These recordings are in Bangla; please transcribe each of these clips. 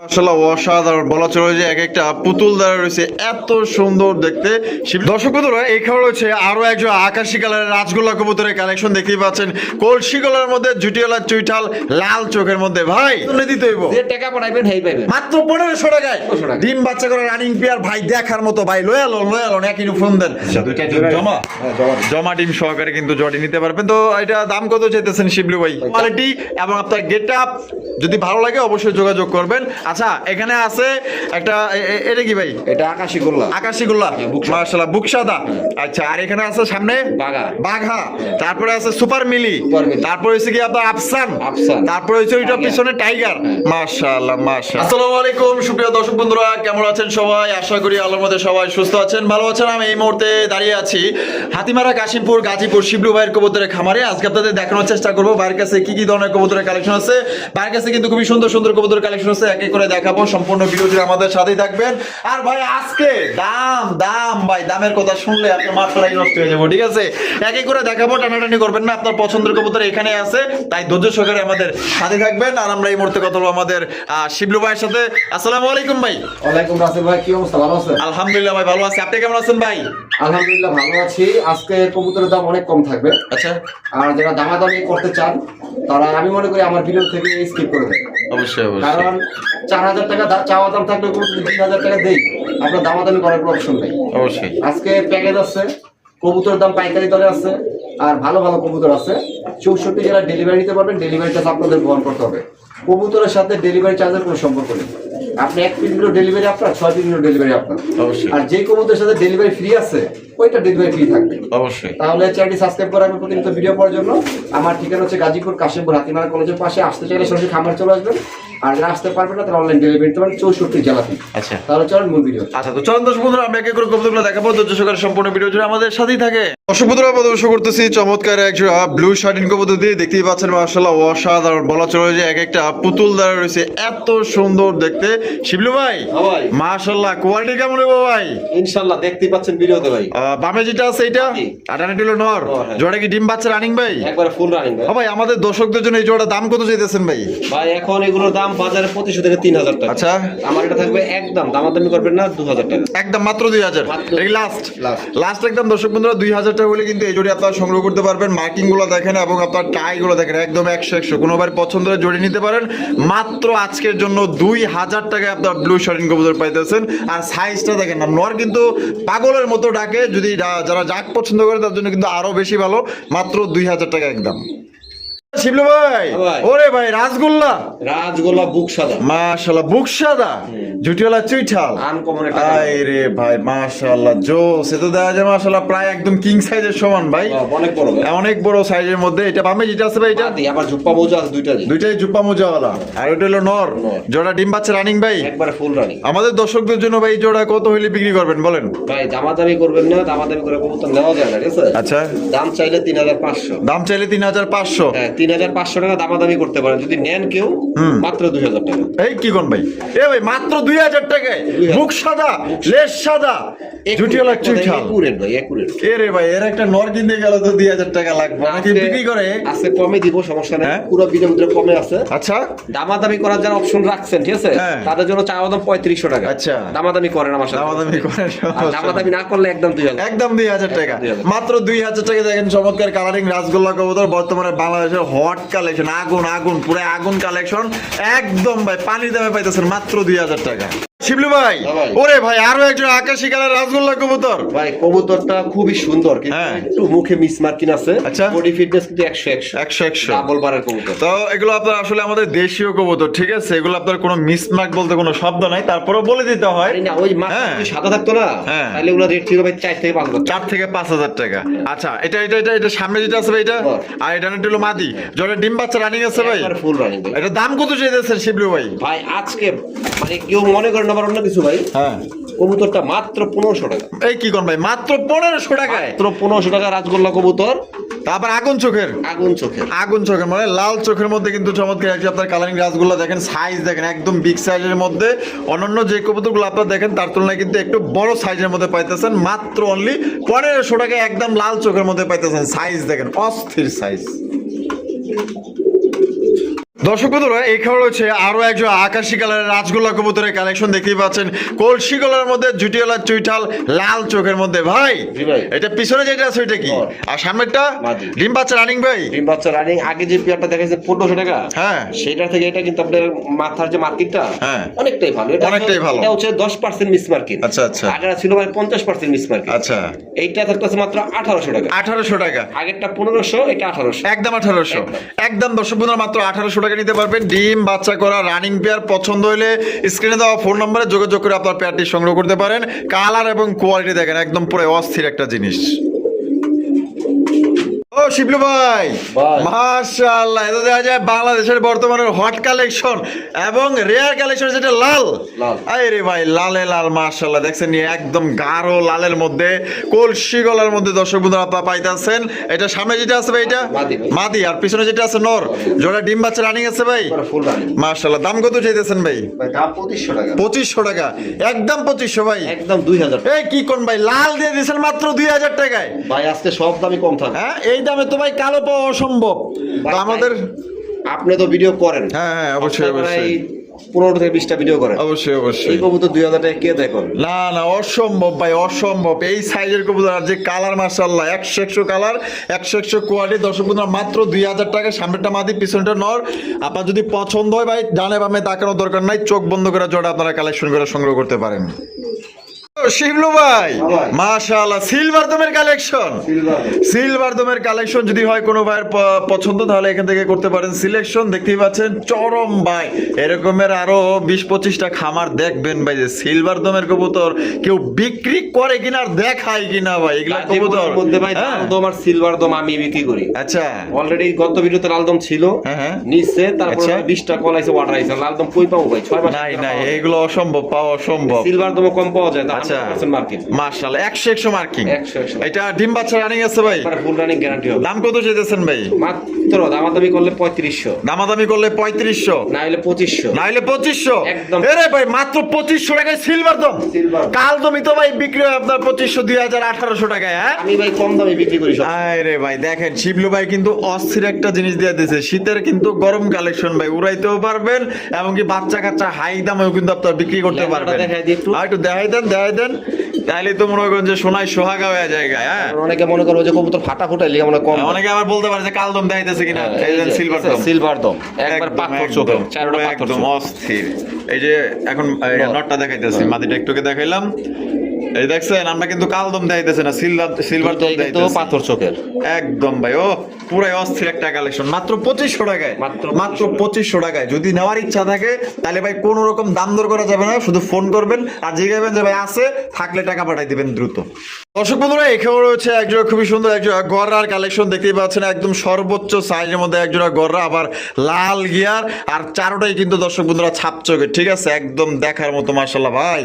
আসলে অসাধারণ। বলা চলে যে এক একটা পুতুল দ্বারা রয়েছে এত সুন্দর দেখতে। দর্শক বন্ধুরা এখানে রয়েছে আরও একজন আকাশি কালারের রাজগোল্লা কবুতরের কালেকশন দেখতেই পাচ্ছেন। কলসি মধ্যে জুটিওয়ালা চুইঠাল লাল চোখের মধ্যে। ভাই দিতে হইব। যে টাকা পাঠাইবেন হেই পাইবেন। মাত্র পনেরোশো টাকায়। ডিম বাচ্চা করে রানিং পেয়ার ভাই দেখার মতো। ভাই লয়াল লয়াল একই ফোন দেন। জমা? জমা ডিম সহকারে কিন্তু জটি নিতে পারবেন। তো এটা দাম কত চাইতেছেন শিবলু ভাই? কোয়ালিটি এবং আপনার গেট আপ যদি ভালো লাগে অবশ্যই যোগাযোগ করবেন। আচ্ছা এখানে আছে একটা এটা কি ভাই? এটা আকাশি গোল্লা। আকাশি গোল্লা। হ্যাঁ, বুক মার্শাল্লাহ বুক সাদা আচ্ছা আর এখানে আছে সামনে? বাঘা। বাঘা। তারপরে আছে সুপার মিলি। তারপরে হচ্ছে কি আপনার আফসান? আফসান। তারপরে হচ্ছে ওইটা পিছনে টাইগার। মাশাআল্লাহ মাশাআল্লাহ। আসসালামু আলাইকুম সুপ্রিয় দর্শক বন্ধুরা কেমন আছেন সবাই? আশা করি আল্লাহর মধ্যে সবাই সুস্থ আছেন ভালো আছেন। আমি এই মুহূর্তে দাঁড়িয়ে আছি হাতিমারা কাশিমপুর গাজীপুর শিবলু ভাইয়ের কবুতরের খামারে। আজকে আপনাদের দেখানোর চেষ্টা করব ভাইয়ের কাছে কি কি ধরনের কবুতরের কালেকশন আছে। ভাইয়ের কাছে কিন্তু খুবই সুন্দর সুন্দর কবুতরের কালেকশন আছে এক এক করে দেখাবো সম্পূর্ণ ভিডিও জুড়ে আমাদের সাথেই থাকবেন। আর ভাই আজকে দাম দাম ভাই দামের কথা শুনলে আপনার মাত্রাই নষ্ট হয়ে যাব ঠিক আছে? এক করে দেখাবো টানাটানি করবেন না আপনার পছন্দের কবুতর এখানে আছে তাই ধৈর্য সহকারে আমাদের সাথে থাকবেন। আর আমরা এই মুহূর্তে কথা বলব আমাদের শিবলু ভাইয়ের সাথে। আসসালামু আলাইকুম ভাই। ওয়ালাইকুম রাসেল ভাই কি অবস্থা? ভালো আছেন? আলহামদুলিল্লাহ ভাই ভালো আছি। আপনি কেমন আছেন ভাই? আলহামদুলিল্লাহ ভালো আছি। আজকে কবুতরের দাম অনেক কম থাকবে। আচ্ছা। আর যারা দামাদামি করতে চান তারা আমি মনে করি আমার ভিডিও থেকে স্কিপ করে দেবেন। অবশ্যই। কারণ চার হাজার টাকা চাওয়া দাম থাকলে তিন হাজার টাকা দেই। আপনার দামাদামি করার কোনো অপশন নেই। অবশ্যই। আজকে প্যাকেজ আছে কবুতর দাম পাইকারি দরে আছে আর ভালো ভালো কবুতর আছে। চৌষট্টি জেলায় ডেলিভারি নিতে পারবেন ডেলিভারি চার্জ আপনাদের বহন করতে হবে। কবুতরের সাথে ডেলিভারি চার্জের কোনো সম্পর্ক নেই। আপনি এক পিস নিলেও ডেলিভারি আপনার ছয় পিস ডেলিভারি আপনার। অবশ্যই। আর যে কবুতরের সাথে ডেলিভারি ফ্রি আছে ওইটা ডেলিভারি ফ্রি থাকবে। অবশ্যই। তাহলে চ্যানেলটি সাবস্ক্রাইব করে রাখবেন প্রতিনিয়ত ভিডিও পাওয়ার জন্য। আমার ঠিকানা হচ্ছে গাজীপুর কাশিমপুর হাতিমারা কলেজের পাশে। আসতে চাইলে সরাসরি খামার চলে আসবেন। আর যারা আসতে পারবেন না তারা অনলাইন ডেলিভারি নিতে পারেন চৌষট্টি জেলাতে আচ্ছা। তাহলে চলেন মূল ভিডিও আচ্ছা তো চলুন দর্শক বন্ধুরা আমরা এক এক করে কবুতরগুলো দেখাবো। ধৈর্য সহকারে সম্পূর্ণ ভিডিও জুড়ে আমাদের সাথেই থাকে। দর্শক বন্ধুরা প্রদর্শ করতেছি চমৎকার এক জোড়া ব্লু শার্টিন কবুতর দিয়ে। দেখতেই পাচ্ছেন মার্শাল্লাহ অসাধারণ বলা চলে যে এক একটা পুতুল দ্বারা রয়েছে এত সুন্দর দেখতে। শিবলু ভাই হ্যাঁ মার্শাল্লাহ কোয়ালিটি কেমন হইব ভাই? ইনশাল্লাহ দেখতেই পাচ্ছেন ভিডিওতে ভাই। বামে যেটা আছে এটা জি। আর নর। হ্যাঁ। জোড়া কি ডিম বাচ্চা রানিং ভাই? একবারে ফুল রানিং ভাই। ভাই আমাদের দর্শকদের জন্য এই জোড়া দাম কত চাইতেছেন ভাই? ভাই এখন এগুলোর দাম বাজারে পঁচিশশো থেকে তিন হাজার টাকা। আচ্ছা। আমার এটা থাকবে একদম দামাদামি করবেন না দু হাজার টাকা। একদম মাত্র দুই হাজার। লাস্ট লাস্ট একদম দর্শক বন্ধুরা দুই হাজার টাকা হলে কিন্তু এই জোড়ি আপনারা সংগ্রহ করতে পারবেন। মার্কিংগুলো দেখেন এবং আপনার টাই গুলো দেখেন একদম একশো একশো। কোনোবার পছন্দের জড়ি নিতে পারেন। মাত্র আজকের জন্য দুই হাজার টাকায় আপনার ব্লু শার্টিন কবুতর পাইতেছেন। আর সাইজটা দেখেন না নর কিন্তু পাগলের মতো ডাকে। যদি যারা জাক পছন্দ করে তার জন্য কিন্তু আরও বেশি ভালো। মাত্র দুই হাজার টাকা একদম। শিবলু ভাই ওরে ভাই রাসগোল্লা বুক সাদা। মাশাআল্লাহ বুক সাদা। জুটিওয়ালা চুইঠাল। আনকমন একটা আই রে ভাই মাশাআল্লাহ যায় মাশাআল্লাহ প্রায় একদম কিং সাইজের সমান ভাই। অনেক বড় অনেক বড় সাইজের মধ্যে। এটা বামে যেটা আছে ভাই এটা? আবার ঝুপ্পা মোজা আছে দুইটা দুইটাই জুপ্পা মোজাওয়ালা। আর ওটা হলো নর। জোড়া ডিম বাচ্চা রানিং ভাই। একবারে ফুল রানিং আমাদের দর্শকদের জন্য ভাই জোড়া কত হইলে বিক্রি করবেন বলেন? ভাই দামাদামি করবেন না দামাদামি করে কবুতর নেওয়া যায় না ঠিক আছে? আচ্ছা। দাম চাইলে তিন হাজার পাঁচশো। দাম চাইলে তিন হাজার পাঁচশো। হ্যাঁ তিন হাজার পাঁচশো টাকা দামাদামি করতে পারেন। যদি নেন কেউ মাত্র দুই হাজার টাকা। এই কি কোন ভাই? এ ভাই মাত্র দুই হাজার টাকায় মুখ সাদা লেস সাদা। জুটিওয়ালা চুইঠাল একুরেট ভাই একুরেট। এ রে ভাই এর একটা নর কিনতে গেল তো দুই হাজার টাকা লাগবে। নাকি বিক্রি করে? আছে কমে দিব সমস্যা নেই। হ্যাঁ? পুরো বিনা কমে আছে। আচ্ছা। দামাদামি করার যারা অপশন রাখছেন ঠিক আছে? হ্যাঁ। তাদের জন্য চাওয়া দাম পঁয়ত্রিশশো টাকা। আচ্ছা। দামাদামি করেন আমার সাথে। দামাদামি করেন, দামাদামি না করলে একদম দুই হাজার। একদম দুই হাজার টাকা। মাত্র দুই হাজার টাকা দেখেন চমৎকার কালারিং রাসগোল্লা কবুতর বর্তমানে বাংলাদেশের হট কালেকশন আগুন আগুন পুরো আগুন কালেকশন একদম ভাই, পানি দামে পাইতেছেন মাত্র দুই হাজার টাকা। শিবলু ভাই হ্যাঁ ওরে ভাই আরও একজন আকাশি কালার রাসগোল্লা কবুতর। ভাই কবুতরটা খুবই সুন্দর কিন্তু হ্যাঁ। মুখে মিসমার্কিং আছে। আচ্ছা। বডি ফিটনেস কিন্তু ডাবল বারের কবুতর। তো এগুলো আপনার আসলে আমাদের দেশীয় কবুতর ঠিক আছে? এগুলো আপনার কোনো মিসমার্ক বলতে কোনো শব্দ নাই। তারপরেও বলে দিতে হয়। না ওই হ্যাঁ। সাদা থাকতো না। তাহলে ওগুলো রেট ছিল ভাই চার থেকে পাঁচ হাজার থেকে পাঁচ হাজার টাকা। আচ্ছা এটা এটা এটা এটা সামনে যেটা আছে ভাই এটা? আর এটা না হলো মাদি। জলে ডিম বাচ্চা রানিং আছে ভাই। একবারে ফুল রানিং এটা দাম কত চাইতেছেন শিবলু ভাই? ভাই আজকে মানে কেউ মনে করেন আবার অন্য কিছু ভাই। হ্যাঁ। কবুতরটা মাত্র পনেরোশো টাকা। এই কি কোন ভাই? মাত্র পনেরোশো টাকায়? মাত্র পনেরোশো টাকা রাজগোল্লা কবুতর। তারপর আগুন চোখের? আগুন চোখে আগুন চোখের মানে লাল চোখের মধ্যে কিন্তু চমৎকার একটি আপনার কালারিং দেখেন সাইজ দেখেন একদম বিগ সাইজের মধ্যে। অন্যান্য যে কবুতরগুলো আপনারা দেখেন তার তুলনায় কিন্তু একটু বড় সাইজের মধ্যে পাইতেছেন। মাত্র অনলি পনেরোশো টাকায় একদম লাল চোখের মধ্যে পাইতেছেন। সাইজ দেখেন অস্থির সাইজ দর্শক বন্ধুরা এখানে রয়েছে আরও একজন আকাশি কালারের রাজগোল্লা কবুতরের কালেকশন দেখতেই পাচ্ছেন। কলসি গলার মধ্যে জুটিওয়ালা চুইঠাল লাল চোখের মধ্যে। ভাই এটা পিছনে যেটা আছে ওইটা কি? আর সামনেরটা? ডিম বাচ্চা রানিং ভাই? ডিম বাচ্চা রানিং আগে যে পেয়ারটা দেখাইছে পনেরোশো টাকা। হ্যাঁ। সেটা থেকে এটা কিন্তু আপনার মাথার যে মার্কেটটা হ্যাঁ। অনেকটাই ভালো। এটা অনেকটাই ভালো। এটা হচ্ছে দশ পার্সেন্ট মিস মার্কেট আচ্ছা, আচ্ছা। আগে ছিল মানে পঞ্চাশ পার্সেন্ট মিস মার্কেট আচ্ছা। এইটা থাকতেছে মাত্র আঠারোশো টাকা। আঠারোশো টাকা। আগেরটা পনেরোশো এটা আঠারোশো। একদম আঠারোশো। একদম দর্শক বন্ধুরা মাত্র আঠারোশো টাকা নিতে পারবেন। ডিম, বাচ্চা করা রানিং পেয়ার পছন্দ হলে স্ক্রিনে দেওয়া ফোন নম্বরে যোগাযোগ করে আপনার পেয়ারটি সংগ্রহ করতে পারেন। কালার এবং কোয়ালিটি দেখেন, একদম পুরো অস্থির একটা জিনিস। শিবলু ভাই। মাশাআল্লাহ এটা দেখা যায় বাংলাদেশের বর্তমানের হট কালেকশন এবং রেয়ার কালেকশন যেটা লাল। লাল। আরে ভাই লালে লাল মাশাআল্লাহ দেখছেন একদম গাঢ় লালের মধ্যে কলসি গলার মধ্যে দর্শক বন্ধুরা আপনারা পাইতাছেন। এটা সামনে যেটা আছে ভাই এটা? মাদি আর পিছনে যেটা আছে নর। জোড়া ডিম বাচ্চা রানিং আছে ভাই? মাশাআল্লাহ দাম কত চাইতেছেন ভাই? পঁচিশশো টাকা। টাকা। একদম পঁচিশশো ভাই। একদম দুই হাজার। এই কি কোন ভাই লাল দিয়ে দিয়েছেন মাত্র দুই হাজার টাকায়। ভাই আজকে সব দামই কম থাকে। হ্যাঁ এই দামে তো ভাই কালো পাওয়া অসম্ভব। আমাদের আপনি তো ভিডিও করেন। হ্যাঁ হ্যাঁ অবশ্যই অবশ্যই। পনেরো থেকে বিশটা ভিডিও করেন। অবশ্যই এই অবশ্যই কবুতর দুই হাজার টাকা কে দেখুন না না অসম্ভব ভাই অসম্ভব। এই সাইজের কবুতর আর যে কালার মার্শাল্লাহ একশো একশো কালার একশো একশো কোয়ালিটি দর্শক বন্ধুরা মাত্র দুই হাজার টাকা সামনেটা মাদি পিছনটা নর। আপনার যদি পছন্দ হয় ভাই ডানে বামে তাকানোর দরকার নাই চোখ বন্ধ করে জোড়া আপনারা কালেকশন করে সংগ্রহ করতে পারেন। শিবলু ভাই। মাশাআল্লাহ সিলভার দমের কালেকশন সিলভার। দমের কালেকশন যদি হয় কোনো ভাইয়ের পছন্দ তাহলে এখান থেকে করতে পারেন সিলেকশন দেখতেই পাচ্ছেন চরম ভাই। এরকমের আরও বিশ পঁচিশটা খামার দেখবেন ভাই যে সিলভার দমের কবুতর কেউ বিক্রি করে কিনা আর দেখায় কিনা ভাই এগুলা কবুতর। মধ্যে ভাই হ্যাঁ? দম আর সিলভার দম আমি বিক্রি করি। আচ্ছা। অলরেডি গত ভিডিওতে লাল দম ছিল। হ্যাঁ, হ্যাঁ। নিচে তারপর আচ্ছা। বিশটা কল আইছে অর্ডার আইছে। লাল দম কই পাবো ভাই? ছয় মাস নাই নাই এইগুলো অসম্ভব পাওয়া অসম্ভব। সিলভার দমও কম পাওয়া যায় আচ্ছা আচ্ছা। মার্শাল্লাহ একশো একশো মার্কিং এটা ডিম বাচ্চা রানিং আছে ভাই। মানে ফুল রানিং গ্যারান্টি হবে। দাম কত চাইতেছেন ভাই? মাত্র দামাদামি করলে পঁয়ত্রিশশো। দামাদামি করলে পঁয়ত্রিশশো। না হলে পঁচিশশো। নাইলে পঁচিশশো। একদম। এরে ভাই মাত্র পঁচিশশো টাকায় সিলভার দম। কাল দমি তো ভাই বিক্রি হয় আপনার পঁচিশশো দুই হাজার আঠারোশো টাকায় হ্যাঁ? আমি ভাই কম দামে বিক্রি করি আরে ভাই দেখেন শিবলু ভাই কিন্তু অস্থির একটা জিনিস দিয়ে দিয়েছে। শীতের কিন্তু গরম কালেকশন ভাই উড়াইতেও পারবেন এমনকি বাচ্চা কাচ্চা হাই দামেও কিন্তু আপনার বিক্রি করতে পারবেন। আর একটু দেখাই দেন দেখাই দেন। তাহলে তো মনে করেন যে সোনায় সোহাগা হয়ে জায়গায় হ্যাঁ? অনেকে মনে করব যে কবুতর ফাটা ফুটাই লিখে মনে কম অনেকে আবার বলতে পারে যে কাল দম দেখাইতেছে কিনা সিলভার দম। সিলভার দম। একবার পাথর চোখে চারোটা পাথর অস্থির। এই যে এখন। নটটা দেখাইতেছি মাটিটা একটুকে দেখাইলাম। এই দেখছেন আমরা কিন্তু কালদম দেখাইতেছে না সিলভার সিলভার দম দুইটাই পাথর চোখের। একদম ভাই ও পুরাই অস্থির একটা কালেকশন মাত্র পঁচিশশো টাকায় মাত্র মাত্র পঁচিশশো। টাকায়। যদি নেওয়ার ইচ্ছা থাকে তাহলে ভাই কোনো রকম দাম দর করা যাবে না শুধু ফোন করবেন। আর জিজ্ঞাসা যে ভাই আছে থাকলে টাকা পাঠাই দিবেন দ্রুত। দর্শক বন্ধুরা এখানে রয়েছে একজোড়া খুবই সুন্দর একজোড়া গররার কালেকশন দেখতেই পাচ্ছেন একদম সর্বোচ্চ সাইজের মধ্যে একজোড়া গররা আবার লাল গিয়ার আর চারোটাই কিন্তু দর্শক বন্ধুরা ছাপ চোখে ঠিক আছে? একদম দেখার মতো মার্শাল্লাহ ভাই।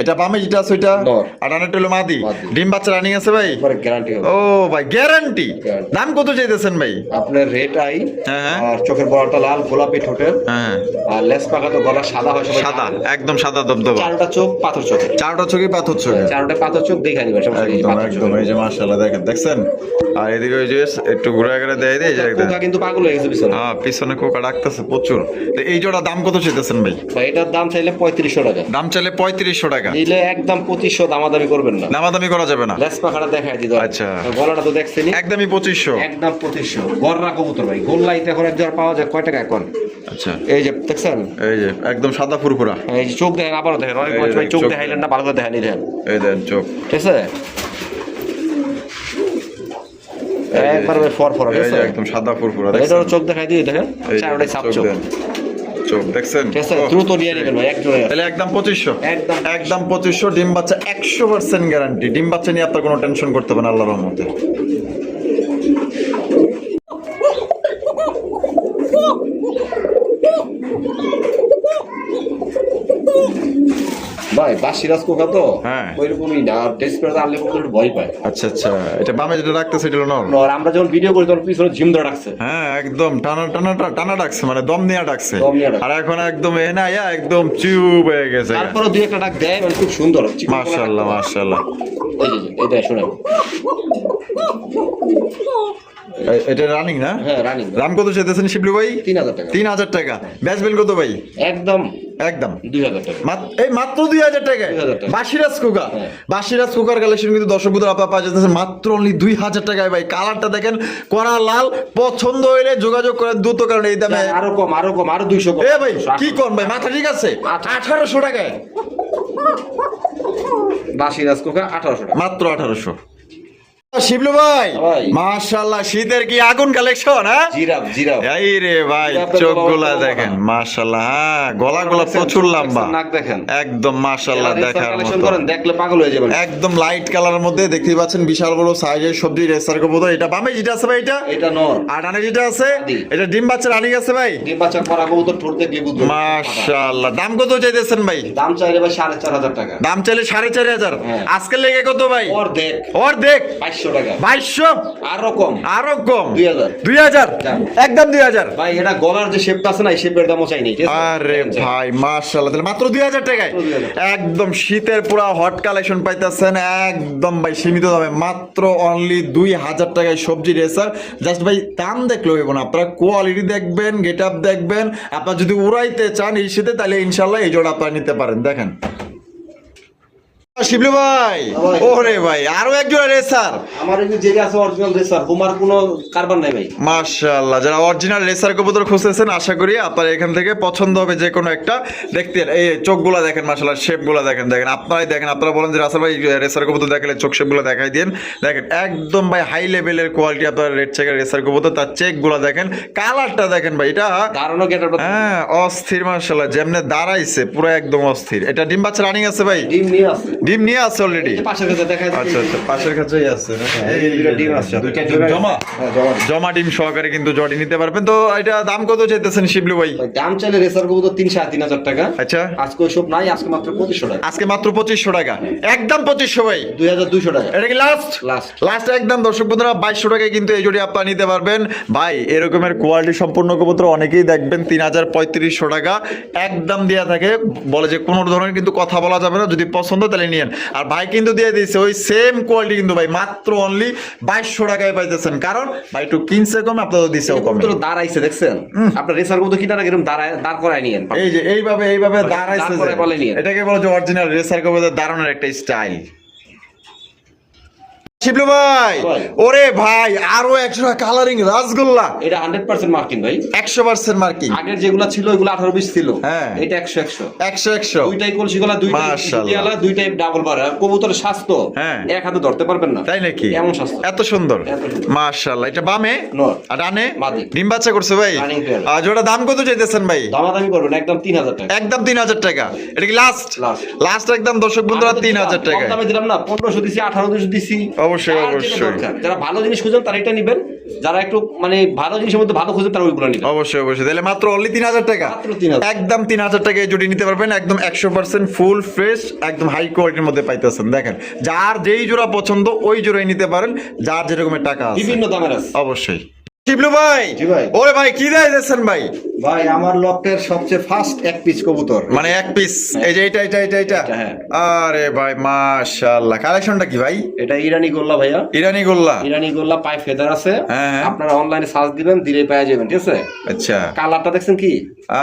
এটা বামে যেটা আছে ওইটা? আর ডানেরটা হলো মাদি। ডিম বাচ্চা রানিং আছে ভাই? গ্যারান্টি ও ভাই গ্যারান্টি দাম কত চাইতেছেন ভাই? আপনার রেড আই হ্যাঁ, হ্যাঁ। আর চোখের বড়টা লাল গোলাপি ঠোঁটের। হ্যাঁ আর লেস পাকা তো গলা সাদা হয় সাদা একদম সাদা দবদবা। চারটা চোখ পাথর চোখের। চারটা চোখে পাথর চোখে চারটা পাথর চোখ দেখে নিবেন একদম একদম এই যে মাশাআল্লাহ দেখেন দেখছেন? আর এদিকে ওই যে একটু ঘুরে ঘুরে দেয় দেয় যে কোকা কিন্তু পাগল হয়ে গেছে পিছনে। হ্যাঁ পিছনে কোকা ডাকতেছে প্রচুর। তো এই জোড়া দাম কত চাইতেছেন ভাই? ভাই এটার দাম চাইলে পঁয়ত্রিশশো টাকা। দাম চাইলে পঁয়ত্রিশশো টাকা। নিলে একদম পঁচিশশো দামাদামি করবেন না। দামাদামি করা যাবে না। লেস পাখাটা দেখাই দিত আচ্ছা। গলাটা তো দেখছেনি একদমই পঁচিশশো। একদম পঁচিশশো। গররা কবুতর ভাই। গোল্লাইতে এখন এক পাওয়া যায় কয় টাকা এখন? আচ্ছা। এই যে দেখছেন? এই যে একদম সাদা ফুরফুরা। এই যে চোখ দেখেন আবারও দেখেন। অনেক চোখ চোখ দেখাইলেন না ভালো করে দেখানি দেখেন। এই দেন চোখ। ঠিক আছে? একবার একদম সাদা ফুরফুরা চোখ দেখাই দিয়ে দেখেন? চারটাই সাপ চোখ চোখ। দেখছেন? দ্রুত নিয়ে নেবেন ভাই একজনে তাহলে একদম পঁচিশশো। একদম একদম পঁচিশশো ডিম বাচ্চা একশো পার্সেন্ট গ্যারান্টি ডিম বাচ্চা নিয়ে আপনার কোনো টেনশন করতে হবে না আল্লাহর রহমতে। ভাই তো? হ্যাঁ। ওইরকমই না আর ডেসপ্রেতে আনলে একটু ভয় পায়। আচ্ছা আচ্ছা এটা বামে যেটা রাখতেছে এটা নর আমরা যখন ভিডিও করি তখন পিছনে জিম ধরে রাখছে। হ্যাঁ একদম টানা টানা টানা ডাকছে মানে দম নিয়ে ডাকছে ডাকছে। আর এখন একদম এ না ইয়া একদম চুপ হয়ে গেছে। তারপরে দুই একটা ডাক দেয় মানে খুব সুন্দর। মাশাআল্লাহ ডাক। মাশাআল্লাহ। এই যে, যে, এটা এটা রানিং না? হ্যাঁ রানিং দাম কত চেতেছেন শিবলু ভাই? তিন হাজার টাকা। তিন হাজার টাকা। বেচবেন কত ভাই? একদম। একদম। দুই হাজার টাকা। এই মাত্র দুই হাজার টাকায়? বাসিরাজ কুকার। হ্যাঁ। বাসিরাজ কুকার কালেকশন কিন্তু দর্শক বন্ধুরা আপনার পাওয়া যাচ্ছে মাত্র অনলি দুই হাজার টাকায় ভাই। কালারটা দেখেন কড়া লাল পছন্দ হইলে যোগাযোগ করেন দ্রুত কারণ এই দামে আরও কম আরও কম আরও দুইশো কম। এ ভাই কি কোন ভাই? মাথা ঠিক আছে? আঠারোশো টাকায়। বাসি রাজকোকা আঠারোশো টাকা। মাত্র আঠারোশো। শিবলু ভাই। মাশাল্লাহ শীতের কি আগুন কালেকশন হ্যাঁ? Giraffe giraffe. এই রে ভাই আপনার চোখগুলা দেখেন মাশাল্লাহ হ্যাঁ গলা গুলা প্রচুর লম্বা। নাক দেখেন। একদম মাশাল্লাহ দেখার মতো। দেখলে পাগল হয়ে যাবেন। একদম লাইট কালারের মধ্যে দেখতেই পাচ্ছেন বিশাল বড় সাইজের সবজি রেসার কবুতর। এটা বামে যেটা আছে ভাই এটা? এটা নর। আর ডানে যেটা আছে এটা ডিম বাচ্চা রানি আছে ভাই। ডিম বাচ্চা করা কবুতর ঠোঁট দেখলে বুঝবে মাশাল্লাহ দাম কত চাইতেছেন ভাই? দাম চাইলে ভাই সাড়ে চার হাজার টাকা। দাম চাইলে সাড়ে চারি হাজার। হ্যাঁ। আজকে লেগে কত ভাই? দেখ বাইশশো টাকা। বাইশশো? আরও কম। আরও কম? 2000 দুই হাজার? একদম দুই হাজার। ভাই এটা গলার যে শেপটা আছে না এই শেপের দামও চাই নেই আরে ভাই মাশাআল্লাহ তাহলে মাত্র দুই হাজার টাকায়। একদম শীতের পুরা হট কালেকশন পাইতেছেন। একদম ভাই সীমিত দামে। মাত্র অনলি দুই হাজার টাকায় সবজি রেসার জাস্ট ভাই দাম দেখলে হইব না। আপনারা কোয়ালিটি দেখবেন গেট আপ দেখবেন। আপনার যদি উড়াইতে চান এই শীতে তাহলে ইনশাল্লাহ এই জোড়া আপনারা নিতে পারেন। দেখেন। শিবলু ভাই। ওরে ভাই আরও এক জোড়া রেসার আমার এই যে আছে অরিজিনাল রেসার হুমার কোনো কারবার নাই ভাই। মাশাআল্লাহ যারা অরিজিনাল রেসার কবুতর খুঁজতেছেন আশা করি আপনার এখান থেকে পছন্দ হবে যে কোনো একটা দেখতে। এই চোখগুলো দেখেন মাশাআল্লাহ শেপগুলো দেখেন দেখেন। আপনারাই দেখেন আপনারা বলেন যে রাসেল ভাই রেসার কবুতর দেখালে চোখ শেপগুলো দেখাই দেন দেখেন একদম ভাই হাই লেভেলের কোয়ালিটি আপনার রেড চেকের রেসার কবুতর তার চেকগুলো দেখেন। কালারটা দেখেন ভাই এটা দাঁড়ানো গেটার হ্যাঁ অস্থির মাশাআল্লাহ যেমনে দাঁড়াইছে পুরো একদম অস্থির। এটা ডিম বাচ্চা রানিং আছে ভাই? ডিম নিয়ে আসছে ডিম নিয়ে আছে অলরেডি পাশের কাছে দেখা আচ্ছা আচ্ছা পাশের কাছেই আছে। দুইটা ডিম আছে। দুইটা ডিম জমা? হ্যাঁ জমা ডিম। সহকারে কিন্তু জটি নিতে পারবেন। তো এটা দাম কত চাইতেছেন শিবলু ভাই? দাম চাইলে রেসার কবুতর তিন সাড়ে তিন হাজার টাকা। আচ্ছা। আজকে ওইসব নাই আজকে মাত্র পঁচিশশো টাকা। আজকে মাত্র পঁচিশশো টাকা। একদম পঁচিশশো ভাই। দুই হাজার দুইশো টাকা। এটা কি লাস্ট Last. লাস্ট একদম। দর্শক বন্ধুরা বাইশশো টাকায় কিন্তু এই জোড়ি আপনারা নিতে পারবেন। ভাই এরকমের কোয়ালিটি সম্পূর্ণ কবুতর অনেকেই দেখবেন তিন হাজার পঁয়ত্রিশশো টাকা। একদম দেওয়া থাকে। বলে যে কোনো ধরনের কিন্তু কথা বলা যাবে না। যদি পছন্দ তাহলে নিয়েন। আর ভাই কিন্তু দিয়ে দিয়েছে ওই সেম কোয়ালিটি কিন্তু ভাই মাত্র অনলি বাইশশো টাকায় পাইতেছেন। কারণ ভাই একটু কিনছে কম আপনাদের দিচ্ছে কম। দাঁড়াইছে দেখছেন? আপনার রেসার মতো কিনা না এরকম দাঁড়ায় দাঁড় করায় নিয়েন। এই যে এইভাবে এইভাবে দাঁড়াইছে। এটাকে বলে যে অরিজিনাল রেসার কবুতর দাঁড়ানোর একটা স্টাইল শিবলু ভাই। ওরে ভাই আরও একশো কালারিং রাসগোল্লা। এটা হান্ড্রেড পার্সেন্ট মার্কিং ভাই। একশো পার্সেন্ট মার্কিং আগের যেগুলো ছিল আঠারো বিশ ছিল। হ্যাঁ। এটা একশো একশো। একশো একশো। দুইটাই কলসি গলা দুইটাই ডাবল বার আর স্বাস্থ্য হ্যাঁ। এক হাতে ধরতে পারবেন না। তাই নাকি? এমন স্বাস্থ্য। এত সুন্দর। এটা বামে? আর ডানে? ডিম বাচ্চা করছে ভাই। আর দাম কত চাইতেছেন ভাই? দামাদামি করবেন একদম তিন হাজার টাকা। একদম তিন হাজার টাকা। এটা কি লাস্ট লাস্ট একদম দর্শক বন্ধুরা তিন হাজার টাকা দামে দিলাম না পনেরোশো দিছি আঠারো দুশো দিছি অবশ্যই, অবশ্যই। যারা ভালো জিনিস খুঁজেন তারা এটা নেবেন। যারা একটু মানে ভালো জিনিসের মধ্যে ভালো খুঁজেন তারা ওইগুলো নেবেন। অবশ্যই অবশ্যই। তাহলে মাত্র অনলি তিন হাজার টাকা। একদম তিন হাজার টাকায় জুটি নিতে পারবেন একদম একশো পার্সেন্ট ফুল ফ্রেশ একদম হাই কোয়ালিটির মধ্যে পাইতেছেন। দেখেন যার যেই জোড়া পছন্দ ওই জোড়াই নিতে পারেন। যার যেরকমের টাকা বিভিন্ন দামের আছে। অবশ্যই। শিবলু ভাই ওরে ভাই কি দেয় দিচ্ছেন ভাই? ভাই আমার লকের সবচেয়ে ফার্স্ট এক পিস কবুতর। মানে এক পিস এই যে এটা এটা এটা এটা। এটা। আরে ভাই মাশাআল্লাহ। কালেকশনটা কি ভাই? এটা ইরানি গোল্লা ভাইয়া। ইরানি গোল্লা। ইরানি গোল্লা পায়ে ফেদার আছে। আপনারা অনলাইনে সার্চ দিবেন দিলে পেয়ে যাবেন ঠিক আছে? আচ্ছা। কালারটা দেখছেন কি?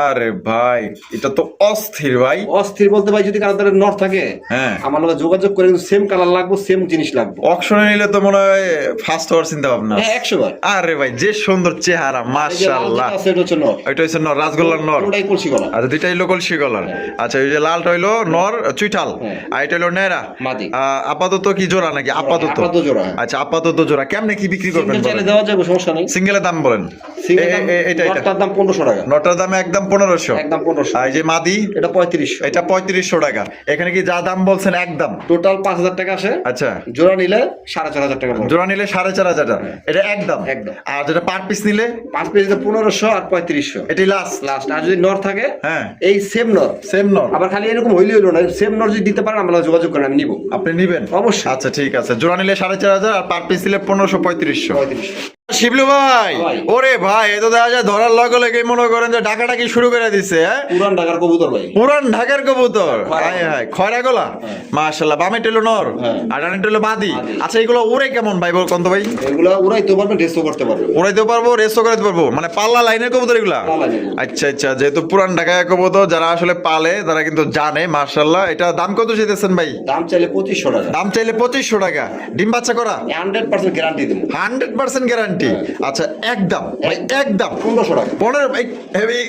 আরে ভাই এটা তো অস্থির ভাই। অস্থির বলতে ভাই যদি নর থাকে হ্যাঁ। আমার লগে যোগাযোগ করে কিন্তু সেম কালার লাগবে সেম জিনিস লাগবে। অকশনে নিলে তো মনে হয় ফার্স্ট হওয়ার চিন্তা ভাবনা। হ্যাঁ একশো বার। আরে ভাই যে সুন্দর চেহারা মাশাআল্লাহ। এটা হচ্ছে নর। রাজগোল্লার নর কলসি আচ্ছা দুইটাই লোকাল শিকলার আচ্ছা ওই যে লালটা হইল নর চুইঠাল। হ্যাঁ। আর এটা হইল আপাতত কি জোড়া নাকি? আপাতত। হ্যাঁ। আচ্ছা আপাতত জোড়া। কেমনে কি বিক্রি করবেন দেওয়া যাবে সমস্যা নেই। সিঙ্গেলের দাম বলেন। সিঙ্গেল এ- এ- এটা এটা। দাম পনেরোশো টাকা। নটার দাম একদম পনেরোশো। একদম পনেরোশো। আর যে মাদি? এটা পঁয়ত্রিশশো এটা পঁয়ত্রিশশো টাকা। এখানে কি যা দাম বলছেন একদম? টোটাল পাঁচ হাজার টাকা আসে। আচ্ছা। জোড়া নিলে সাড়ে চার হাজার টাকা জোড়া নিলে সাড়ে চার হাজার টাকা। এটা একদম? একদম। আর যেটা পার পিস নিলে? পাঁচ পিস পনেরোশো আর পঁয়ত্রিশশো। এটাই লাস্ট লাস্ট আর যদি নর থাকে? হ্যাঁ। এই সেম নর সেম নর আবার খালি এরকম হইলে হইল না। সেম নর যদি দিতে পারেন আমরা যোগাযোগ করেন আমি নিব। আপনি নিবেন? অবশ্যই। আচ্ছা ঠিক আছে। জোড়া নিলে সাড়ে চার হাজার আর পার পিস নিলে পনেরোশো পঁয়ত্রিশশো। পঁয়ত্রিশশো। শিবলু ভাই। ওরে ভাই এ তো দেখা যায় ধরার লগে লগে মনে করেন যে কি শুরু করে দিছে হ্যাঁ? পুরান ঢাকার কবুতর ভাই। পুরান ঢাকার কবুতর। হায় হায় খয়রা গোলা মাশাআল্লাহ বামে টেলো নর হ্যাঁ। আর ডানে টেলো বাদি। আচ্ছা এগুলো উড়ে কেমন ভাই বল কন্ত ভাই? এগুলা উড়াইতে রেসও করতে উড়াইতে পারব রেসও করাইতে পারব। মানে পাল্লা লাইনের কবুতর এগুলা? আচ্ছা আচ্ছা যেহেতু পুরান ঢাকায় কবুতর যারা আসলে পালে তারা কিন্তু জানে মার্শাল্লাহ এটা দাম কত চাইতেছেন ভাই? দাম চাইলে পঁচিশশো টাকা। দাম চাইলে পঁচিশশো টাকা। ডিম বাচ্চা করা? হান্ড্রেড পার্সেন্ট গ্যারান্টি দেবো। হান্ড্রেড পার্সেন্ট গ্যারান্টি আচ্ছা একদম ভাই একদম। পনেরোশো টাকা। পনেরো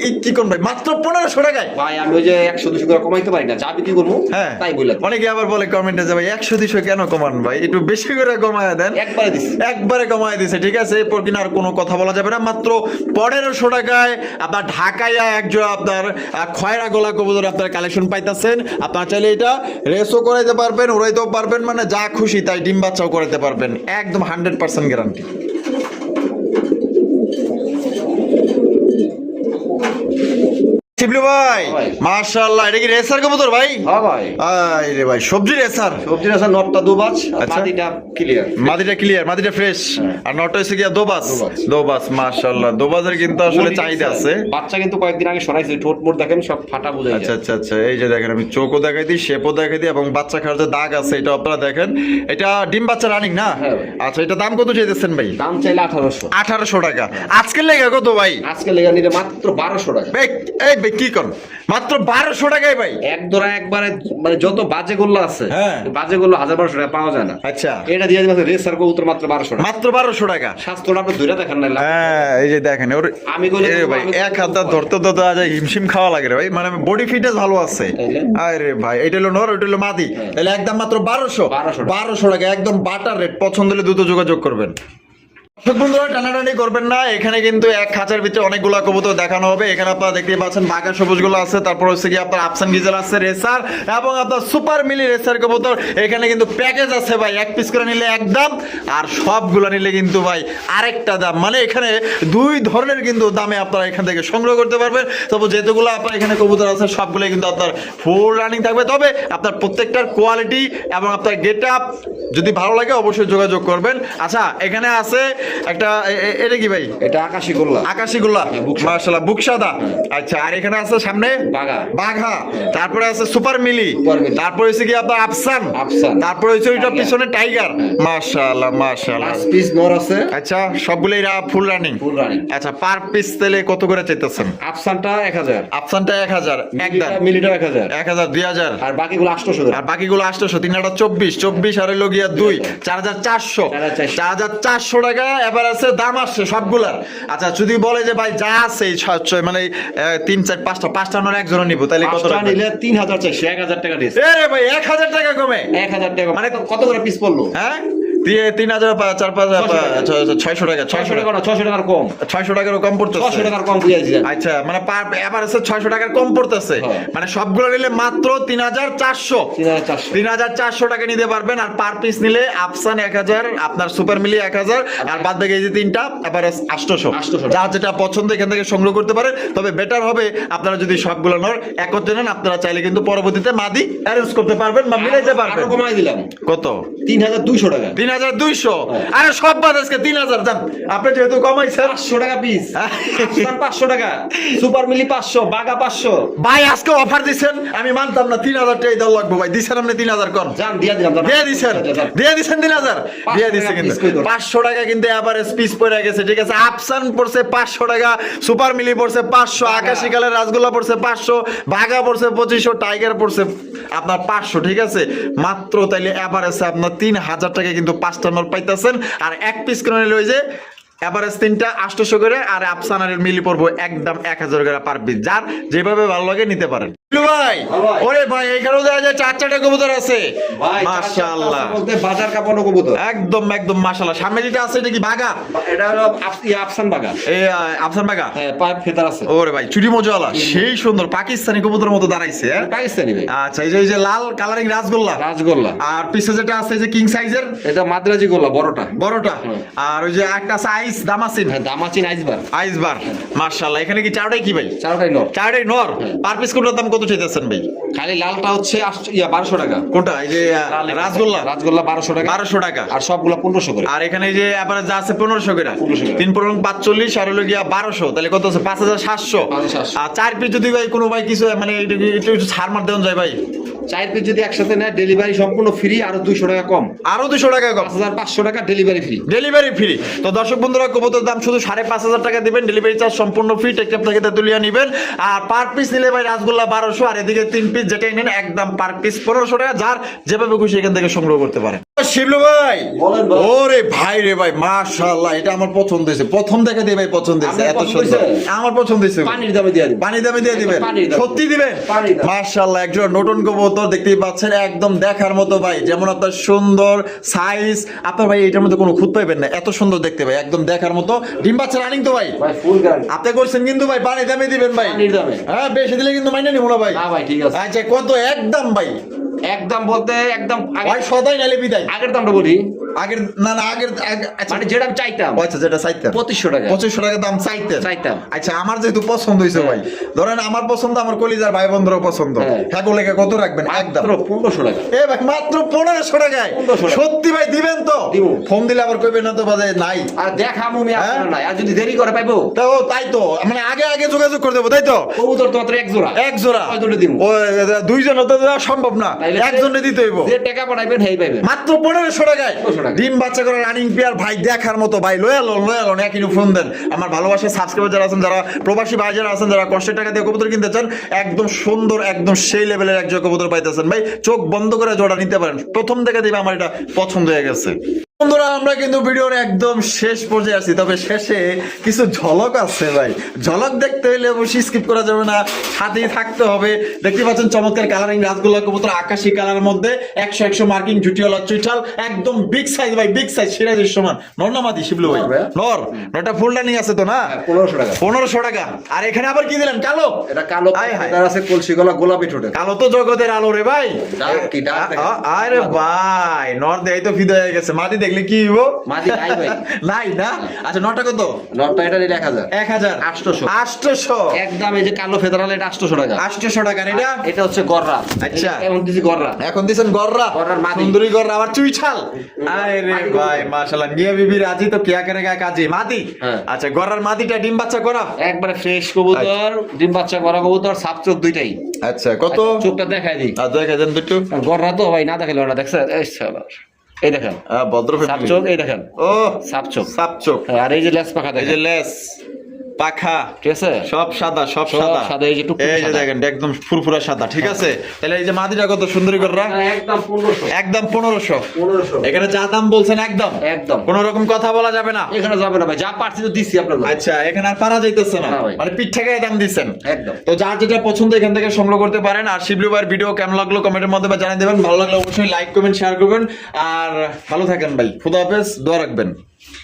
এই কি কোন ভাই? মাত্র পনেরোশো টাকায়? ভাই আমি ওই যে একশো দুশো করে কমাইতে পারি না যা বিক্রি করব হ্যাঁ। তাই বললাম অনেকে আবার বলে কমেন্টে যে ভাই একশো দুশো কেন কমান ভাই? একটু বেশি করে কমায় দেন। একবারে একবারে কমায় দিছে ঠিক আছে? এরপর কিনা আর কোনো কথা বলা যাবে না। মাত্র পনেরোশো টাকায় আপনার ঢাকায় একজন আপনার খয়রা গোলা কবুতর আপনার কালেকশন পাইতেছেন। আপনার চাইলে এটা রেসও করাইতে পারবেন উড়াইতেও পারবেন মানে যা খুশি তাই ডিম বাচ্চাও করাইতে পারবেন। একদম হান্ড্রেড পার্সেন্ট গ্যারান্টি শিবলু ভাই। মার্শাল্লাহ এটা কি রেসার কবুতর ভাই? হ্যাঁ ভাই। আই রে ভাই সবজি রেসার সবজির আছে নটটা দুবাজ ক্লিয়ার মাদিটা ক্লিয়ার মাদিটা ফ্রেশ আর নটা হচ্ছে গিয়া দোবাস দোবাস। দোবাস মাশাআল্লাহ। দোবাসের কিন্তু আসলে চাহিদা আছে। বাচ্চা কিন্তু কয়েকদিন আগে সরাইছে ঠোঁট মোট দেখেন সব ফাটা বোঝা আচ্ছা আচ্ছা আচ্ছা এই যে দেখেন আমি চোখও দেখাই দিই শেপও দেখাই দিই এবং বাচ্চা খাওয়ার যে দাগ আছে এটা আপনারা দেখেন। এটা ডিম বাচ্চা রানিং না? হ্যাঁ। আচ্ছা এটা দাম কত চাইতেছেন ভাই? দাম চাইলে আঠারোশো। আঠারোশো টাকা। আজকের লেগে কত ভাই? আজকে লেগা নিলে মাত্র বারোশো টাকা। এই ভাই কি কর মাত্র বারোশো টাকায় ভাই। এক দোরা একবারে মানে যত বাজে গোল্লা আছে হ্যাঁ। বাজে গোল্লা হাজার বারোশো টাকা পাওয়া যায় না। আচ্ছা। এটা দিয়ে দিবে রেসার কবুতর মাত্র বারোশো টাকা। মাত্র বারোশো টাকা। স্বাস্থ্যটা আপনি ধরে দেখেন না হ্যাঁ এই যে দেখেন ওর আমি তো ভাই এক হাত ধরতে ধরতে আজ হিমশিম খাওয়া লাগে রে ভাই। মানে বডি ফিটনেস ভালো আছে। আরে ভাই এটা হলো নর ওইটা হলো মাদি। তাহলে একদম মাত্র বারোশো। 1200 বারোশো টাকা একদম বাটার রেট পছন্দ হলে দ্রুত যোগাযোগ করবেন। বন্ধুরা, টানাটানি করবেন না। এখানে কিন্তু এক খাঁচার ভিতরে অনেকগুলো কবুতর দেখানো হবে। এখানে আপনারা দেখতে পাচ্ছেন বাঘা সবুজগুলো আছে। তারপর হচ্ছে কি আপনার আফসান গিজাল আছে, রেসার, এবং আপনার সুপার মিলি রেসার কবুতর। এখানে কিন্তু প্যাকেজ আছে ভাই, এক পিস করে নিলে এক দাম, আর সবগুলো নিলে কিন্তু ভাই আরেকটা দাম। মানে এখানে দুই ধরনের কিন্তু দামে আপনারা এখান থেকে সংগ্রহ করতে পারবেন। তবে যেহেতুগুলো আপনার এখানে কবুতর আছে সবগুলো কিন্তু আপনার ফুল রানিং থাকবে। তবে আপনার প্রত্যেকটার কোয়ালিটি এবং আপনার গেট যদি ভালো লাগে, অবশ্যই যোগাযোগ করবেন। আচ্ছা এখানে আছে একটা এটা কি ভাই? এটা আকাশি গোল্লা। আকাশি গোল্লা। হ্যাঁ, বুক সাদা। মার্শাল্লাহ বুক সাদা আচ্ছা আর এখানে আছে সামনে? বাঘা। বাঘা। তারপরে আছে সুপার মিলি। তারপরে হচ্ছে কি আপনার আফসান। আফসান। তারপরে হচ্ছে ওইটা পিছনে টাইগার। মার্শাল্লাহ মার্শাল্লাহ পাঁচ পিস নর আছে। আচ্ছা সবগুলো এরা ফুল রানিং ফুল রানিং আচ্ছা পার পিস তেলে কত করে চাইতেছেন? আফসানটা এক হাজার। আফসানটা এক হাজার একদম। মিলিটা এক হাজার। এক হাজার দুই হাজার। আর বাকিগুলো আটশোশো আর বাকিগুলো আটশোশো তিন হাজার চব্বিশ। চব্বিশ আর হইল গিয়া দুই। চার হাজার চারশো। 4,400 চার হাজার চারশো টাকা এবার আছে দাম আসছে সবগুলার। আচ্ছা যদি বলে যে ভাই যা আছে মানে তিন চার পাঁচটা পাঁচটা নয় একজনও নিবো তাহলে কত নিলে তিন হাজার চারশো এক হাজার টাকা দিয়েছে ভাই এক হাজার টাকা কমে। এক হাজার টাকা মানে মানে- কত করে পিস পড়ল? হ্যাঁ? দিয়ে তিন হাজার চার পাঁচ ছয়শো টাকা। ছয়শো টাকা ছয়শো ছয়শো টাকা। টাকা না ছয়শো টাকার কম। ছয়শো টাকারও কম পড়তেছে। ছয়শো টাকার কম বুঝাইছি আচ্ছা মানে পার এবার ছয়শো টাকার কম পড়তেছে। সবগুলো নিলে মাত্র তিন হাজার চারশো। তিন হাজার চারশো টাকা নিতে পারবেন আর পার পিস নিলে আফসান এক হাজার আপনার সুপার মিলি এক হাজার আর বাদ বাকি এই যে তিনটা এবার আষ্টশো যা যেটা পছন্দ এখান থেকে সংগ্রহ করতে পারেন তবে বেটার হবে আপনারা যদি সবগুলো নর একত্রে নেন আপনারা চাইলে কিন্তু পরবর্তীতে মাদি অ্যারেঞ্জ করতে পারবেন বা মিলাইতে পারবেন। কমাই দিলাম। কত? তিন হাজার দুইশো টাকা। তিন হাজার দুইশো। হ্যাঁ। আরে সব বাদ আজকে তিন হাজার যান আপনি যেহেতু কমাইছেন। পাঁচশো টাকা পিস। পাঁচশো টাকা। সুপার মিলি পাঁচশো বাগা পাঁচশো। ভাই আজকে অফার দিচ্ছেন আমি মানতাম না তিন হাজার টাকা দেওয়া লাগবো ভাই। দিচ্ছেন আপনি তিন হাজার কর দিয়া। দিয়ে তিন হাজার? দিয়ে দিচ্ছে কিন্তু? পাঁচশো টাকা কিন্তু এভারেজ পিস পড়ে গেছে ঠিক আছে? আফসান পড়ছে পাঁচশো টাকা সুপার মিলি পড়ছে পাঁচশো আকাশি কালের রাসগোল্লা পড়ছে পাঁচশো বাঘা পড়ছে পঁচিশশো টাইগার পড়ছে আপনার পাঁচশো ঠিক আছে? মাত্র তাইলে এভারেজ আপনার তিন হাজার টাকা কিন্তু পাঁচটা নোট পাইতেছেন। আর এক পিস করে নিলে ওই যে এভারেজ তিনটা আটশোশো করে, আর আফসান আর মিলি পড়ব একদম এক হাজার করে পার পিস যার যেভাবে ভালো লাগে নিতে পারেন। ভাই হ্যাঁ ওরে ভাই এখানেও দেখা যায় চার চারটা কবুতর আছে। মাশাআল্লাহ। বলতে বাজার কাপড় কবুতর। একদম একদম মাশাআল্লাহ। সামনে যেটা আছে এটা কি বাঘা? এটা হলো আফসান বাগা এই আফসান বাঘা? হ্যাঁ পাইপ ফেতার আছে। ওরে ভাই চুরি মজওয়ালা সেই সুন্দর পাকিস্তানি কবুতরের মতো দাঁড়াইছে হ্যাঁ? পাকিস্তানি ভাই। আচ্ছা এই যে লাল কালারিং রাসগোল্লা। রাজগোল্লা আর পিছে যেটা আছে যে কিং সাইজের এটা মাদ্রাজি গোল্লা বড়টা। বড়টা। আর ওই যে একটা আছে আইস দামাসিন হ্যাঁ দামাচিন আইসবার আইস বার মাশাআল্লাহ। এখানে কি চারটাই কি ভাই? চারটাই নর। চারটাই নর? পার পিস কোনটার দাম কত চাইতেছেন ভাই খালি লালটা হচ্ছে ইয়া বারোশো টাকা কোনটা এই যে আহ, রাসগোল্লা রাসগোল্লা বারোশো টাকা বারোশো টাকা আর সবগুলা পনেরোশো করে আর এখানে যে আবার যা আছে পনেরোশো করে তিন পনেরো পাঁচচল্লিশ আর হলো গিয়া বারোশো তাহলে কত আছে পাঁচ হাজার সাতশো আর চার পিস যদি ভাই কোনো ভাই কিছু মানে একটু ছাড় মার দেওয়া যায় ভাই চার পিস যদি একসাথে নেয় ডেলিভারি সম্পূর্ণ ফ্রি আর দুইশো টাকা কম আরও দুশো টাকা কম হাজার পাঁচশো টাকা ডেলিভারি ফ্রি ডেলিভারি ফ্রি তো দর্শক বন্ধুরা কবুতর দাম শুধু সাড়ে পাঁচ হাজার টাকা দিবেন ডেলিভারি চার্জ সম্পূর্ণ ফ্রি টেকটাপ থেকে তেতুলিয়া নিবেন আর পার পিস নিলে ভাই রাসগোল্লা বারোশো আর এদিকে তিন পিস যেটাই নেন একদম পার পিস পনেরোশো টাকা যার যেভাবে খুশি এখান থেকে সংগ্রহ করতে পারেন শিবলু ভাই! ওরে ভাই রে ভাই মাশাআল্লাহ এটা আমার পছন্দ হয়েছে। প্রথম দেখা দিয়ে ভাই পছন্দ হয়েছে এত সুন্দর। আমার পছন্দ হয়েছে। পানির দামে দিয়ে দিন পানি দামে দিয়ে দিবেন। সত্যি দিবেন? পানির মাশাআল্লাহ একজন নতুন কবুতর দেখতেই পাচ্ছেন একদম দেখার মতো ভাই। যেমন আপনার সুন্দর সাইজ আপনার ভাই এটার মধ্যে কোনো খুঁত পাইবেন না। এত সুন্দর দেখতে ভাই একদম দেখার মতো। ডিম বাচ্চা রানিং তো ভাই? ভাই ফুল গ্যারান্টি আপনি করছেন কিন্তু ভাই পানি দামে দিবেন ভাই। হ্যাঁ বেশি দিলে কিন্তু মাইনে নিব না ভাই। না ভাই ঠিক আছে। আচ্ছা কত? একদম ভাই। একদম বলতে একদম ভাই সদাই নালে বিদায়। আগের দামটা বলি। আগের না না আগের আচ্ছা। মানে যেটা আমি চাইতাম। আচ্ছা যেটা চাইতেন পঁচিশশো টাকা। পঁচিশশো টাকা দাম চাইতেন। চাইতাম। আচ্ছা আমার যেহেতু পছন্দ হয়েছে ভাই। ধরেন আমার পছন্দ আমার কলিজার ভাই বন্ধুরও পছন্দ। হ্যাঁ। হ্যাঁ লেখা কত রাখবেন? একদম পনেরোশো টাকা। এ ভাই মাত্র পনেরোশো টাকায়। সত্যি ভাই দিবেন তো? ফোন দিলে আবার কইবেন না তো বাজে নাই। আর দেখামু আমি হ্যাঁ? নাই। আর যদি দেরি করে পাইবো? তো তাই তো। মানে আগে আগে যোগাযোগ করে দেবো তাই তো? কবুতর তো মাত্র এক জোড়া। এক জোড়া। তো দেওয়া সম্ভব না। তাইলে একজনে দিতে হইব। যে টাকা পাঠাইবেন হেই পাইবেন। মাত্র পনেরোশো টাকায়। 1500 ডিম বাচ্চা করে রানিং পেয়ার ভাই দেখার মতো ভাই লয়াল লয়াল একই ফোন দেন। আমার সাবস্ক্রাইবার যারা আছেন যারা প্রবাসী ভাই যারা আছেন যারা কষ্টের টাকা দিয়ে কবুতর কিনতে চান একদম সুন্দর একদম সেই লেভেলের এক জোড়া কবুতর পাইতেছেন। ভাই চোখ বন্ধ করে জোড়া নিতে পারেন। প্রথম থেকে দিবে আমার এটা পছন্দ হয়ে গেছে। বন্ধুরা আমরা কিন্তু ভিডিওর একদম শেষ পর্যায়ে আছি তবে শেষে কিছু ঝলক আছে ভাই। ঝলক দেখতে হলে অবশ্যই স্কিপ করা যাবে না সাথেই থাকতে হবে। দেখতে পাচ্ছেন চমৎকার কালারিং রাসগোল্লা কবুতর আকাশি কালারের মধ্যে একশো একশো মার্কিং জুটিওয়ালা চুইঠাল একদম বিগ সাইজ ভাই বিগ সাইজ সিরাজের সমান নর না মাদি শিবলু ভাই? নর নটা ফুলটা নিয়ে আছে তো না? পনেরোশো টাকা। পনেরোশো টাকা। আর এখানে আবার কি দিলেন? কালো? এটা কালো তার আছে কলসি গলা গোলাপি ঠোঁটে কালো তো জগতের আলো রে ভাই। আরে ভাই নর দেয় তো ফিদে হয়ে গেছে মাদি দেখলে কি হইব? মাদি নাই ভাই। নাই না? আচ্ছা নটা কত? নটটা এটা নিলে এক হাজার। এক হাজার। 800 আটশোশো। একদম এই যে কালো ফেদারাল এটা আটশোশো টাকা। আটশোশো টাকা এটা? এটা হচ্ছে গররা। আচ্ছা। এমন দিছি গররা। এখন দিছেন গররা? গররার মাদি। সুন্দরী গররা আবার চুইছাল আরে ভাই মাশাআল্লাহ নিয়ে বিবি রাজি তো কিয়া করে গা কাজী। মাদি হ্যাঁ। আচ্ছা গররার মাদিটা ডিম বাচ্চা করা? একবারে ফ্রেশ কবুতর ডিম বাচ্চা করা কবুতর সাপ চোখ দুইটাই। আচ্ছা কত? চোখটা দেখাই দিই। আর দেখা যান দুটো। গররা তো ভাই না দেখালে ওটা দেখছেন? এই। এই দেখেন। আহ, ভদ্র সাপ চোখ এই দেখেন। ও সাপ চোখ সাপ চোখ আর এই যে লেস পাখা এই দেখেন। যে লেস। পাখা ঠিক আছে? সব সাদা সব সব সাদা। সাদা, এই যে এই যে দেখেন একদম ফুরফুরা সাদা ঠিক আছে? তাহলে এই যে মাদিটা কত সুন্দরী গররা একদম পনেরোশো। একদম পনেরোশো। পনেরোশো। এখানে যা দাম বলছেন একদম। একদম। কোন রকম কথা বলা যাবে না। এখানে যাবে না ভাই যা পারছি তো আচ্ছা এখানে আর পারা যাইতেছে না। না মানে পিঠ থেকে দাম একদম। তো যার যেটা পছন্দ এখান থেকে সংগ্রহ করতে পারেন। আর শিবলু ভাইয়ের ভিডিও কেমন লাগল কমেন্টের মাধ্যমে জানিয়ে দেবেন। ভালো লাগলে অবশ্যই লাইক কমেন্ট শেয়ার করবেন। আর ভালো থাকেন ভাই। খুদা হাফেজ দোয়া রাখবেন।